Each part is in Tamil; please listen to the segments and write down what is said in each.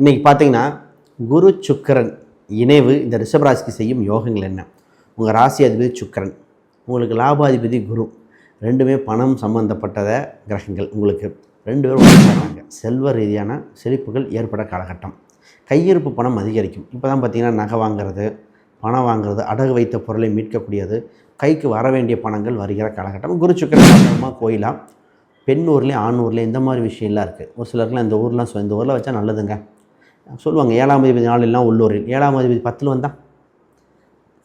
இன்றைக்கி பார்த்தீங்கன்னா குரு சுக்கிரன் இணைவு இந்த ரிஷபராசிக்கு செய்யும் யோகங்கள் என்ன? உங்கள் ராசி அதிபதி சுக்கரன். உங்களுக்கு லாபாதிபதி குரு. ரெண்டுமே பணம் சம்பந்தப்பட்டத கிரகங்கள் உங்களுக்கு. ரெண்டு பேரும் ஒண்ணா செல்வ ரீதியான செழிப்புகள் ஏற்பட காலகட்டம். கையிருப்பு பணம் அதிகரிக்கும். இப்போ தான் பார்த்தீங்கன்னா நகை வாங்குறது பணம் வாங்குறது அடகு வைத்த பொருளை மீட்கக்கூடியது கைக்கு வர வேண்டிய பணங்கள் வருகிற காலகட்டம். குரு சுக்கிரன் சாதாரணமாக கோயிலாக பெண் ஊர்லேயும் ஆண் ஊர்லேயும் இந்த மாதிரி விஷயம்லாம் இருக்குது ஒரு சிலருக்குலாம் இந்த ஊர்லாம் இந்த ஊரில் வச்சா நல்லதுங்க. சொல்லுவாங்க ஏழாம் அதிபதி நாளெல்லாம் உள்ளூரில் ஏழாம் அதிபதி பத்தில் வந்தால்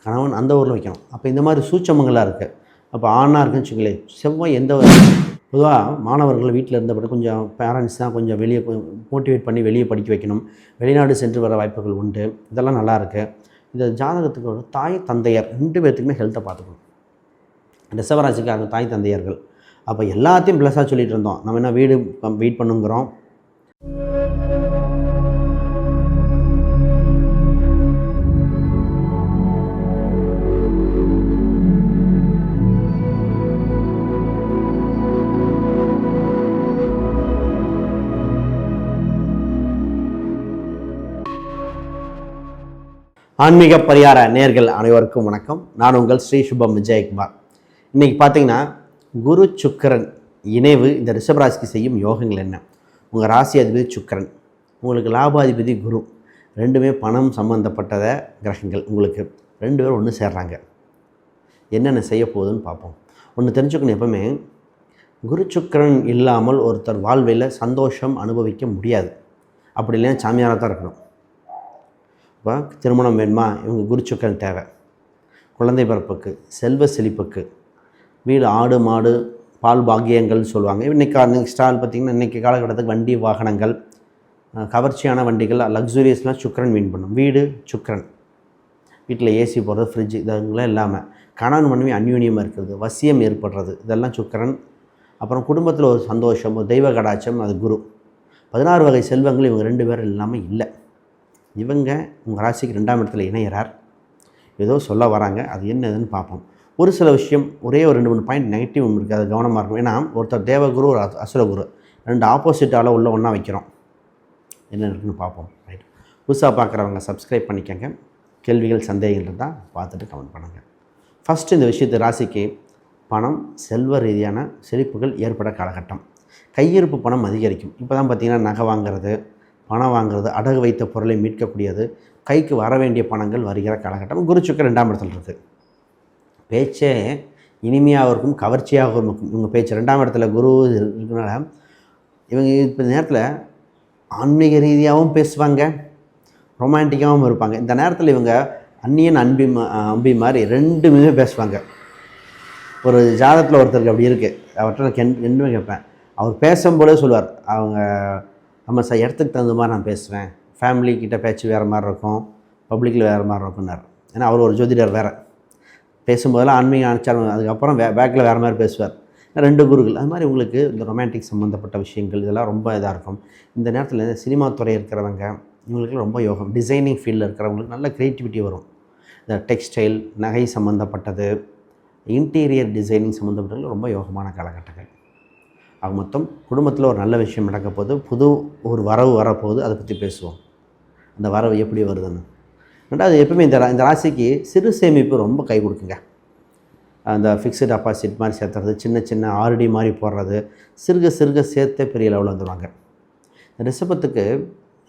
கணவன் அந்த ஊரில் வைக்கணும். அப்போ இந்த மாதிரி சூச்சமங்களாக இருக்குது அப்போ ஆணாக இருக்குன்னு வச்சுங்களேன் செவ்வாய் எந்த பொதுவாக மாணவர்கள் வீட்டில் இருந்தபடி கொஞ்சம் பேரண்ட்ஸ் தான் கொஞ்சம் வெளியே மோட்டிவேட் பண்ணி வெளியே படிக்க வைக்கணும். வெளிநாடு சென்று வர வாய்ப்புகள் உண்டு. இதெல்லாம் நல்லாயிருக்கு இந்த ஜாதகத்துக்கு தாய் தந்தையர் ரெண்டு பேர்த்துக்குமே ஹெல்த்தை பார்த்துக்கணும். ரிசவராசிக்காக தாய் தந்தையர்கள். அப்போ எல்லாத்தையும் ப்ளஸ்ஸாக சொல்லிகிட்டு இருந்தோம். நம்ம என்ன வீடு வெயிட் பண்ணுங்கிறோம். ஆன்மீக பரிகார நேர்கள் அனைவருக்கும் வணக்கம். நான் உங்கள் ஸ்ரீ சுபம் விஜயகுமார். இன்னைக்கு பார்த்தீங்கன்னா குரு சுக்கரன் இணைவு இந்த ரிஷபராசிக்கு செய்யும் யோகங்கள் என்ன? உங்கள் ராசி அதிபதி சுக்கரன். உங்களுக்கு லாபாதிபதி குரு. ரெண்டுமே பணம் சம்பந்தப்பட்டத கிரகங்கள் உங்களுக்கு. ரெண்டு பேரும் ஒன்று சேர்றாங்க. என்னென்ன செய்ய போகுதுன்னு பார்ப்போம். ஒன்று தெரிஞ்சுக்கணும் எப்பவுமே குரு சுக்கிரன் இல்லாமல் ஒருத்தர் வாழ்வில் சந்தோஷம் அனுபவிக்க முடியாது. அப்படி இல்லைன்னா சாமியாராக தான் இருக்கணும். இப்போ திருமணம் வேணுமா? இவங்க குருச்சுக்கன் தேவை. குழந்தை பிறப்புக்கு செல்வ செழிப்புக்கு வீடு ஆடு மாடு பால் பாக்கியங்கள்னு சொல்லுவாங்க. இன்றைக்கி இன்னைக்கு ஸ்டால் பார்த்திங்கன்னா இன்றைக்கி காலகட்டத்துக்கு வண்டி வாகனங்கள் கவர்ச்சியான வண்டிகள் லக்ஸுரியஸ்லாம் சுக்கரன் மீன் பண்ணும். வீடு சுக்கரன். வீட்டில் ஏசி போடுறது ஃப்ரிட்ஜ் இதெல்லாம் இல்லாமல் கணவன் மனைவி அந்யூன்யமாக இருக்கிறது வசியம் ஏற்படுறது இதெல்லாம் சுக்கரன். அப்புறம் குடும்பத்தில் ஒரு சந்தோஷம் ஒரு தெய்வ கடாட்சம் அது குரு. பதினாறு வகை செல்வங்கள் இவங்க ரெண்டு பேரும் இல்லாமல் இல்லை. இவங்க உங்கள் ராசிக்கு ரெண்டாம் இடத்துல இணையிறார். ஏதோ சொல்ல வராங்க. அது என்னதுன்னு பார்ப்போம். ஒரு சில விஷயம் ஒரே ஒரு ரெண்டு மூணு பாயிண்ட் நெகட்டிவ் இருக்குது அது கவனமாக இருக்கும் ஏன்னா ஒருத்தர் தேவகுரு ஒரு அசுரகுரு. ரெண்டு ஆப்போசிட்டால் உள்ள ஒன்றா வைக்கிறோம். என்ன இருக்குன்னு பார்ப்போம். ரைட் புதுசாக பார்க்குறவங்க சப்ஸ்கிரைப் பண்ணிக்கங்க. கேள்விகள் சந்தேகங்கள் இருந்தால் பார்த்துட்டு கமெண்ட் பண்ணுங்கள் ஃபஸ்ட்டு இந்த விஷயத்து ராசிக்கு பணம் செல்வ ரீதியான செழிப்புகள் ஏற்பட காலகட்டம். கையிருப்பு பணம் அதிகரிக்கும். இப்போ தான் பார்த்தீங்கன்னா நகை வாங்குறது பணம் வாங்குறது அடகு வைத்த பொருளை மீட்கக்கூடியது கைக்கு வர வேண்டிய பணங்கள் வருகிற காலகட்டம். குரு ரெண்டாம் இடத்துல இருக்குது பேச்சே இனிமையாகவும் இருக்கும் கவர்ச்சியாகவும் இருக்கும். இவங்க பேச்சு ரெண்டாம் இடத்துல குரு இருக்கிறனால இவங்க இப்போ நேரத்தில் ஆன்மீக ரீதியாகவும் பேசுவாங்க ரொமான்டிக்காகவும் இருப்பாங்க. இந்த நேரத்தில் இவங்க அந்நியன் அன்பி அம்பி மாதிரி ரெண்டுமே பேசுவாங்க. ஒரு ஜாதகத்தில் ஒருத்தருக்கு அப்படி இருக்குது அவர்கிட்ட நான் கென் ரெண்டுமே கேட்பேன். அவர் பேசும்போதே சொல்லுவார். அவங்க நம்ம சார் இடத்துக்கு தகுந்த மாதிரி நான் பேசுவேன். ஃபேமிலி கிட்ட பேச்சு வேறு மாதிரி இருக்கும். பப்ளிக்கில் வேறு மாதிரி இருக்கும்னார் ஏன்னா அவர் ஒரு ஜோதிடர் வேறு. பேசும்போதெல்லாம் ஆன்மீக ஆச்சாரம் அதுக்கப்புறம் வே பேக்கில் வேறு மாதிரி பேசுவார். ரெண்டு குருகள் அது மாதிரி உங்களுக்கு இந்த ரொமான்டிக் சம்மந்தப்பட்ட விஷயங்கள் இதெல்லாம் ரொம்ப இதாக இருக்கும். இந்த நேரத்தில் சினிமா துறை இருக்கிறவங்க இவங்களுக்கு ரொம்ப யோகம். டிசைனிங் ஃபீல்டில் இருக்கிறவங்களுக்கு நல்ல க்ரியேட்டிவிட்டி வரும். இந்த டெக்ஸ்டைல் நகை சம்மந்தப்பட்டது இன்டீரியர் டிசைனிங் சம்மந்தப்பட்டது ரொம்ப யோகமான காலகட்டங்கள். ஆக மொத்தம் குடும்பத்தில் ஒரு நல்ல விஷயம் நடக்க புது ஒரு வரவு வரப்போகுது. அதை பற்றி பேசுவோம். அந்த வரவு எப்படி வருதுன்னு. ரெண்டாவது எப்பவுமே இந்த இந்த ராசிக்கு சிறு சேமிப்பு ரொம்ப கை கொடுக்குங்க. அந்த ஃபிக்ஸ்டு டெபாசிட் மாதிரி சேர்த்துறது சின்ன சின்ன ஆர்டி மாதிரி போடுறது சிறுக சிறுக சேர்த்தே பெரிய லெவலில் வந்துடுவாங்க இந்த ரிஷபத்துக்கு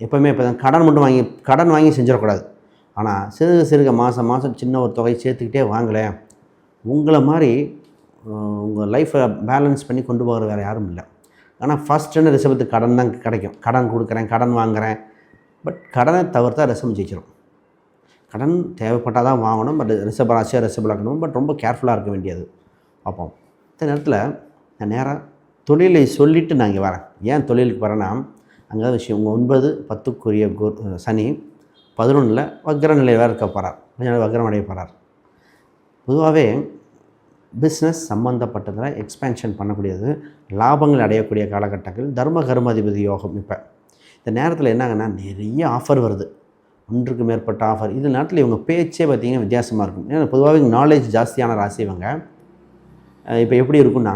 எப்போவுமே இப்போ கடன் மட்டும் வாங்கி கடன் வாங்கி செஞ்சிடக்கூடாது. ஆனால் சிறுக சிறுக மாதம் மாதம் சின்ன ஒரு தொகை சேர்த்துக்கிட்டே வாங்கலேன் உங்களை மாதிரி உங்கள் லைஃப்பை பேலன்ஸ் பண்ணி கொண்டு போகிற வேறு யாரும் இல்லை. ஆனால் ஃபஸ்ட்டுன்னு ரிஷபத்துக்கு கடன் தான் கிடைக்கும். கடன் கொடுக்குறேன் கடன் வாங்குறேன். பட் கடனை தவிர்த்தா ரிஷபம் ஜெயிச்சிடும் கடன் தேவைப்பட்டால் தான் வாங்கணும். பட் ரிஷப ராசியாக ரிஷப லக்னம் பட் ரொம்ப கேர்ஃபுல்லாக இருக்க வேண்டியது. பார்ப்போம். இந்த நேரத்தில் நான் நேராக தொழிலை சொல்லிவிட்டு நான் இங்கே வரேன். ஏன் தொழிலுக்கு வரேன்னா அங்கே தான் விஷயம் உங்கள் ஒன்பது பத்துக்குரிய குரு சனி பதினொன்றில் வக்ர நிலை வேறு இருக்க போகிறார் கொஞ்ச நாள் வக்ரம் அடைய போகிறார் பொதுவாகவே பிஸ்னஸ் சம்மந்தப்பட்டதில் எக்ஸ்பேன்ஷன் பண்ணக்கூடியது லாபங்கள் அடையக்கூடிய காலகட்டங்கள் தர்ம கர்மாதிபதி யோகம் இப்போ. இந்த நேரத்தில் என்னாங்கன்னா நிறைய ஆஃபர் வருது. ஒன்றுக்கு மேற்பட்ட ஆஃபர் இது நேரத்தில் இவங்க பேச்சே பார்த்தீங்கன்னா வித்தியாசமாக இருக்கும். ஏன்னா பொதுவாகவே நாலேஜ் ஜாஸ்தியான ராசி இவங்க. இப்போ எப்படி இருக்குன்னா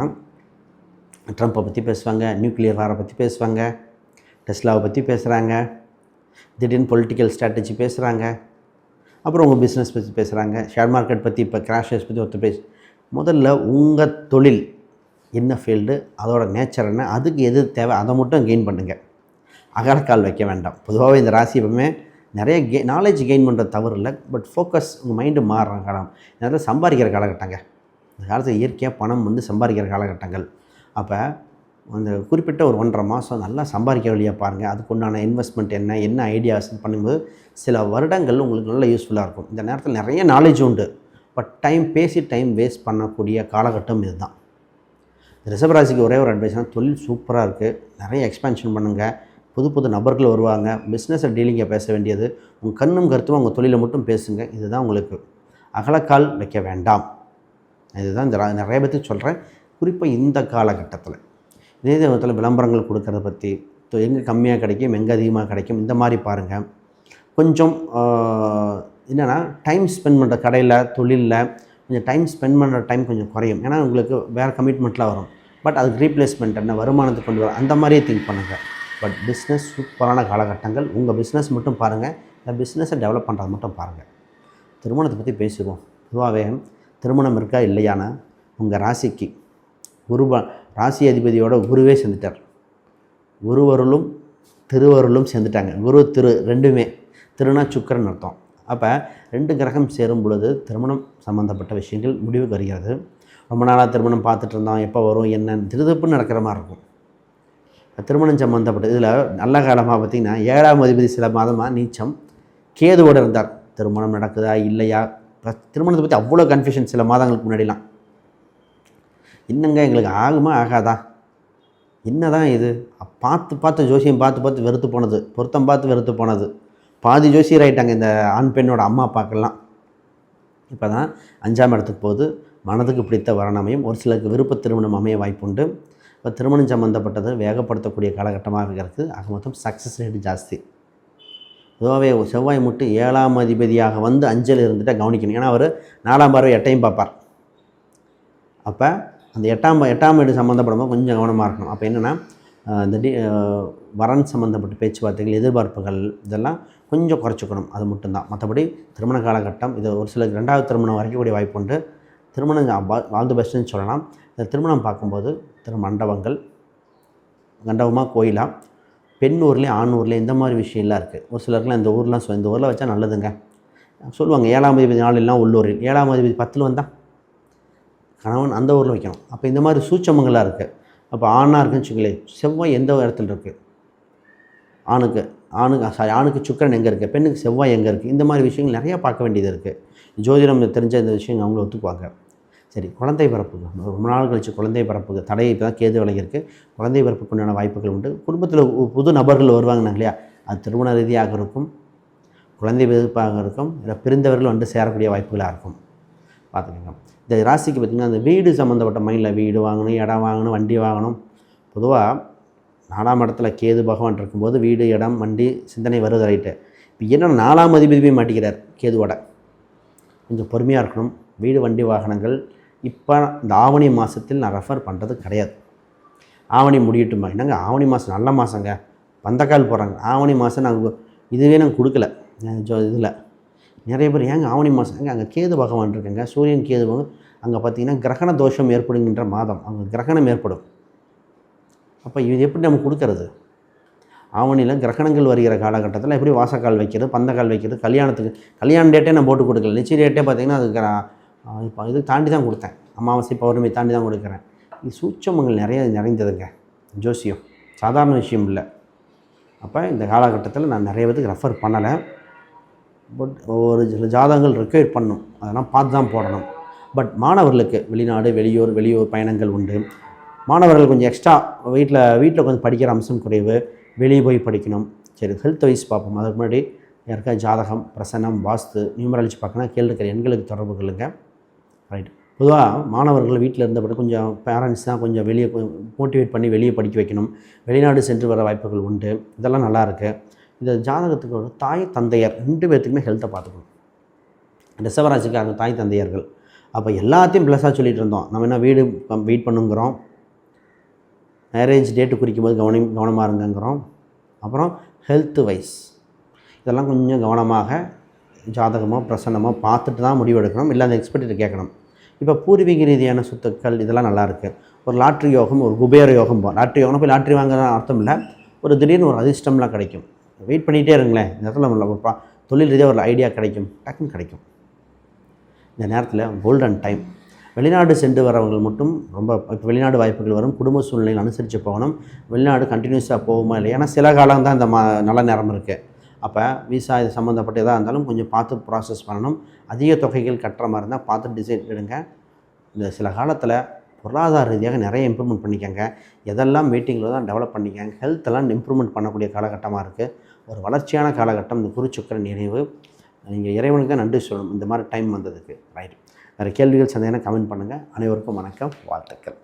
ட்ரம்ப்பை பற்றி பேசுவாங்க நியூக்ளியர் வாரை பற்றி பேசுவாங்க டெஸ்லாவை பற்றி பேசுகிறாங்க திடீர்னு பொலிட்டிக்கல் ஸ்ட்ராட்டஜி பேசுகிறாங்க அப்புறம் உங்கள் பிஸ்னஸ் பற்றி பேசுகிறாங்க ஷேர் மார்க்கெட் பற்றி இப்போ கிராஷஸ் பற்றி ஒருத்தர் பேசு முதல்ல உங்கள் தொழில் என்ன ஃபீல்டு அதோட நேச்சர் என்ன அதுக்கு எது தேவை அதை மட்டும் கெயின் பண்ணுங்கள் அகலக்கால் வைக்க வேண்டாம். பொதுவாகவே இந்த ராசி எப்பவுமே நிறைய கெ நாலேஜ் கெயின் பண்ணுறது தவறு இல்லை பட் ஃபோக்கஸ் உங்கள் மைண்டு மாறுற காலம். நிறைய சம்பாதிக்கிற காலகட்டங்க. இந்த காலத்தில் இயற்கையாக பணம் வந்து சம்பாதிக்கிற காலகட்டங்கள். அப்போ அந்த குறிப்பிட்ட ஒரு ஒன்றரை மாதம் நல்லா சம்பாதிக்க வழியாக பாருங்கள் அதுக்கு உண்டான இன்வெஸ்ட்மெண்ட் என்ன என்ன ஐடியாஸ் பண்ணும்போது சில வருடங்கள் உங்களுக்கு நல்ல யூஸ்ஃபுல்லாக இருக்கும். இந்த நேரத்தில் நிறைய நாலேஜ் உண்டு. பட் டைம் பேசி டைம் வேஸ்ட் பண்ணக்கூடிய காலகட்டம் இதுதான். ரிஷபராசிக்கு ஒரே ஒரு அட்வைஸ்னால் தொழில் சூப்பராக இருக்குது நிறைய எக்ஸ்பேன்ஷன் பண்ணுங்கள் புது புது நபர்கள் வருவாங்க. பிஸ்னஸை டீலிங்கை பேச வேண்டியது. உங்கள் கண்ணும் கருத்தும் உங்கள் தொழிலை மட்டும் பேசுங்க. இதுதான் உங்களுக்கு அகலக்கால் வைக்க வேண்டாம். இதுதான் இந்த நிறைய பேர்த்து சொல்கிறேன் குறிப்பாக இந்த காலகட்டத்தில். இதே விதத்தில் விளம்பரங்கள் கொடுக்கறத பற்றி எங்கே கம்மியாக கிடைக்கும் எங்கே அதிகமாக கிடைக்கும் இந்த மாதிரி பாருங்கள் கொஞ்சம் என்னென்னா டைம் ஸ்பெண்ட் பண்ணுற கடையில் தொழிலில் கொஞ்சம் டைம் ஸ்பெண்ட் பண்ணுற டைம் கொஞ்சம் குறையும். ஏன்னா உங்களுக்கு வேறு கமிட்மெண்ட்லாம் வரும். பட் அதுக்கு ரீப்ளேஸ்மெண்ட் என்ன வருமானத்தை கொண்டு வர அந்த மாதிரியே திங்க் பண்ணுங்கள் பட் பிஸ்னஸ் சூப்பரான காலகட்டங்கள். உங்கள் பிஸ்னஸ் மட்டும் பாருங்கள் இந்த பிஸ்னஸை டெவலப் பண்ணுறது மட்டும் பாருங்கள் திருமணத்தை பற்றி பேசுவோம் பொதுவாகவே திருமணம் இருக்கா இல்லையானா உங்கள் ராசிக்கு குருப ராசி அதிபதியோட குருவே சேர்ந்துட்டார். குருவருளும் திருவருளும் சேர்ந்துட்டாங்க. குரு திரு ரெண்டுமே. திருனா சுக்கரன் அர்த்தம். அப்போ ரெண்டு கிரகம் சேரும் பொழுது திருமணம் சம்மந்தப்பட்ட விஷயங்கள் முடிவுக்கு வருகிறது. ரொம்ப நாளாக திருமணம் பார்த்துட்டு இருந்தோம் எப்போ வரும் என்ன திருதப்புன்னு நடக்கிற மாதிரி இருக்கும். திருமணம் சம்மந்தப்பட்ட இதில் நல்ல காலமாக பார்த்திங்கன்னா ஏழாம் அதிபதி சில மாதமாக நீச்சம் கேதுவோடு இருந்தார். திருமணம் நடக்குதா இல்லையா? திருமணத்தை பற்றி அவ்வளோ கன்ஃபியூஷன் சில மாதங்களுக்கு முன்னாடிலாம். இன்னங்க எங்களுக்கு ஆகுமா ஆகாதா? என்னதான் இது? பார்த்து பார்த்து ஜோசியம் பார்த்து பார்த்து வெறுத்து போனது பொருத்தம் பார்த்து வெறுத்து போனது. பாதி ஜோசியர் ஆகிட்டாங்க இந்த ஆண் பெண்ணோட அம்மா அப்பாக்கெல்லாம். இப்போ தான் அஞ்சாம் இடத்துக்கு போது மனதுக்கு பிடித்த வரணமையும் ஒரு சிலருக்கு விருப்ப திருமணம் அமைய வாய்ப்புண்டு. இப்போ திருமணம் சம்மந்தப்பட்டது வேகப்படுத்தக்கூடிய காலகட்டமாக இருக்கிறது ஆக மொத்தம் சக்ஸஸ் ரேட் ஜாஸ்தி. பொதுவாகவே செவ்வாய் மட்டும் ஏழாம் அதிபதியாக வந்து அஞ்சல் இருந்துட்டு கவனிக்கணும். ஏன்னா அவர் நாலாம் பார்வை எட்டையும் பார்ப்பார். அப்போ அந்த எட்டாம் எட்டாம் வீடு சம்மந்தப்படும்போது கொஞ்சம் கவனமாக இருக்கணும். அப்போ என்னென்னா இந்த வரன் சம்மந்தப்பட்ட பேச்சுவார்த்தைகள் எதிர்பார்ப்புகள் இதெல்லாம் கொஞ்சம் குறைச்சிக்கணும். அது மட்டும்தான். மற்றபடி திருமண காலகட்டம் இது ஒரு சிலருக்கு ரெண்டாவது திருமணம் வரைக்கக்கூடிய வாய்ப்பு உண்டு. திருமணம் வாழ்ந்து தி பெஸ்ட்டுன்னு சொல்லலாம். இந்த திருமணம் பார்க்கும்போது திரு மண்டபங்கள் மண்டபமாக கோயிலாக பெண் ஊர்லேயும் ஆண் ஊர்லேயும் இந்த மாதிரி விஷயம்லாம் இருக்குது ஒரு சிலருக்குலாம் இந்த ஊர்லாம் இந்த ஊரில் வச்சா நல்லதுங்க. சொல்லுவாங்க ஏழாம் அதிபதி நாளெல்லாம் உள்ளூரில். ஏழாம் அதிபதி பத்தில் வந்தால் கணவன் அந்த ஊரில் வைக்கணும். அப்போ இந்த மாதிரி சூட்சமங்களாக இருக்குது அப்போ ஆணாக இருக்குன்னு வச்சுங்களேன் செவ்வாய் எந்த இடத்துல இருக்குது ஆணுக்கு ஆணுக்கு சாரி ஆணுக்கு சுக்கரன் எங்கே இருக்குது பெண்ணுக்கு செவ்வாய் எங்கே இருக்குது இந்த மாதிரி விஷயங்கள் நிறையா பார்க்க வேண்டியது இருக்குது ஜோதிடம் தெரிஞ்ச இந்த விஷயங்கள் அவங்கள ஒத்துக்குவாங்க. சரி குழந்தை பிறப்புக்கு ரொம்ப நாள் கழிச்சு குழந்தை பிறப்புக்கு தடை இப்போ தான் கேது விலகி குழந்தை பிறப்புக்கு உண்டான வாய்ப்புகள் உண்டு. குடும்பத்தில் புது நபர்கள் வருவாங்க இல்லையா? அது திருமண ரீதியாக இருக்கும். குழந்தை பிறப்பாக இருக்கும். இல்லை பிரிந்தவர்கள் வந்து சேரக்கூடிய வாய்ப்புகளாக இருக்கும். பார்த்துக்கோங்க. இந்த ராசிக்கு பார்த்திங்கன்னா அந்த வீடு சம்மந்தப்பட்ட மைண்டில் வீடு வாங்கணும் இடம் வாங்கணும் வண்டி வாங்கணும். பொதுவாக நாலாம் இடத்துல கேது பகவான் இருக்கும்போது வீடு இடம் வண்டி சிந்தனை வருது ரைட்டு இப்போ என்ன நாலாம் அதிபதி மாட்டிக்கிறார் கேதுவோட. கொஞ்சம் பொறுமையாக இருக்கணும். வீடு வண்டி வாகனங்கள் இப்போ இந்த ஆவணி மாதத்தில் நான் ரெஃபர் பண்ணுறது கிடையாது. ஆவணி முடியட்டுமா? என்னங்க ஆவணி மாதம் நல்ல மாதங்க பந்தக்கால் போகிறாங்க ஆவணி மாதம் நாங்கள் இதுவே நாங்கள் கொடுக்கல. இதில். நிறைய பேர் ஏங்க ஆவணி மாதம் ஏங்க அங்கே கேது பகவான் இருக்குங்க சூரியன் கேது அங்கே பார்த்தீங்கன்னா கிரகண தோஷம் ஏற்படுங்கின்ற மாதம். அங்கே கிரகணம் ஏற்படும். அப்போ இது எப்படி நம்ம கொடுக்கறது? ஆவணியில் கிரகணங்கள் வருகிற காலகட்டத்தில் எப்படி வாசக்கால் வைக்கிறது பந்தக்கால் வைக்கிறது கல்யாணத்துக்கு கல்யாண டேட்டே நான் போட்டு கொடுக்கல. நிச்சய டேட்டே பார்த்தீங்கன்னா அதுக்கு இப்போ இது தாண்டி தான் கொடுத்தேன். அமாவாசை பௌர்ணமி தாண்டி தான் கொடுக்குறேன். இது சூட்சமங்கள் நிறைய நிறைந்ததுங்க. ஜோசியம். சாதாரண விஷயம் இல்லை. அப்போ இந்த காலகட்டத்தில் நான் நிறைய பேருக்கு ரெஃபர் பண்ணலை. பட் ஒரு சில ஜாதகங்கள் ரெக்வயர் பண்ணும். அதெல்லாம் பார்த்து தான் போடணும். பட் மாணவர்களுக்கு வெளிநாடு வெளியூர் வெளியூர் பயணங்கள் உண்டு. மாணவர்கள் கொஞ்சம் எக்ஸ்ட்ரா வீட்டில் வீட்டில் கொஞ்சம் படிக்கிற அம்சம் குறைவு. வெளியே போய் படிக்கணும். சரி ஹெல்த் வைஸ் பார்ப்போம். அதுக்கு முன்னாடி யாருக்கா ஜாதகம் பிரசனம் வாஸ்து நியூமராலஜி பார்க்கணும் கேள்வி இருக்கிற எண்களுக்கு தொடர்பு கொள்ளுங்க. ரைட் பொதுவாக மாணவர்கள் வீட்டில் இருந்தபடி கொஞ்சம் பேரண்ட்ஸ் தான் கொஞ்சம் வெளியே மோட்டிவேட் பண்ணி வெளியே படிக்க வைக்கணும். வெளிநாடு சென்று வர வாய்ப்புகள் உண்டு. இதெல்லாம் நல்லாயிருக்கு இந்த ஜாதகத்துக்கு ஒரு தாய் தந்தையர் ரெண்டு பேர்த்துக்குமே ஹெல்த்தை பார்த்துக்கணும். ரிசவராசிக்கு அவங்க தாய் தந்தையர்கள். அப்போ எல்லாத்தையும் ப்ளஸ்ஸாக சொல்லிகிட்டு இருந்தோம். நம்ம என்ன வீடு வெயிட் பண்ணுங்கிறோம். மேரேஜ் டேட்டு குறிக்கும் போது கவனம் கவனமாக இருங்கங்கிறோம். அப்புறம் ஹெல்த் வைஸ் இதெல்லாம் கொஞ்சம் கவனமாக ஜாதகமோ பிரசன்னமோ பார்த்துட்டு தான் முடிவெடுக்கணும் இல்லை அந்த எக்ஸ்பர்ட்டிட்ட கேட்கணும். இப்போ பூர்வீக ரீதியான சொத்துக்கள் இதெல்லாம் நல்லாயிருக்கு ஒரு லாட்ரி யோகம் ஒரு குபேர யோகம் லாட்ரி யோகம் போய் லாட்ரி வாங்குற அர்த்தம் இல்லை. ஒரு திடீர்னு ஒரு அதிர்ஷ்டம்லாம் கிடைக்கும். வெயிட் பண்ணிகிட்டே இருங்களேன். இந்த இடத்துல நம்ம பா- தொழில் ரீதியாக ஒரு ஐடியா கிடைக்கும். டக்குன்னு கிடைக்கும். இந்த நேரத்தில் கோல்டன் டைம் வெளிநாடு சென்று வரவங்க மட்டும் ரொம்ப இப்போ வெளிநாடு வாய்ப்புகள் வரும். குடும்ப சூழ்நிலையில் அனுசரித்து போகணும். வெளிநாடு கண்டினியூஸாக போகுமா இல்லை ஏன்னா சில காலம் தான் இந்த மா நல்ல நேரம் இருக்குது அப்போ விசா இது சம்மந்தப்பட்ட எதாக இருந்தாலும் கொஞ்சம் பார்த்து ப்ராசஸ் பண்ணணும். அதிக தொகைகள் கட்டுற மாதிரி இருந்தால் பார்த்து டிசைட் எடுங்க. இந்த சில காலத்தில் பொருளாதார ரீதியாக நிறைய இம்ப்ரூவ்மெண்ட் பண்ணிக்கங்க. எதெல்லாம் மீட்டிங்கில் தான் டெவலப் பண்ணிக்கங்க. ஹெல்த்தெல்லாம் இம்ப்ரூவ்மெண்ட் பண்ணக்கூடிய காலகட்டமாக இருக்குது ஒரு வளர்ச்சியான காலகட்டம் இந்த குருச்சுக்கரன் நினைவு. நீங்கள் இறைவனுக்கு நன்றி சொல்லணும். இந்த மாதிரி டைம் வந்ததுக்கு. ரைட் வேறு கேள்விகள் சந்தேகம் கமெண்ட் பண்ணுங்கள் அனைவருக்கும் வணக்கம். வாழ்த்துக்கள்.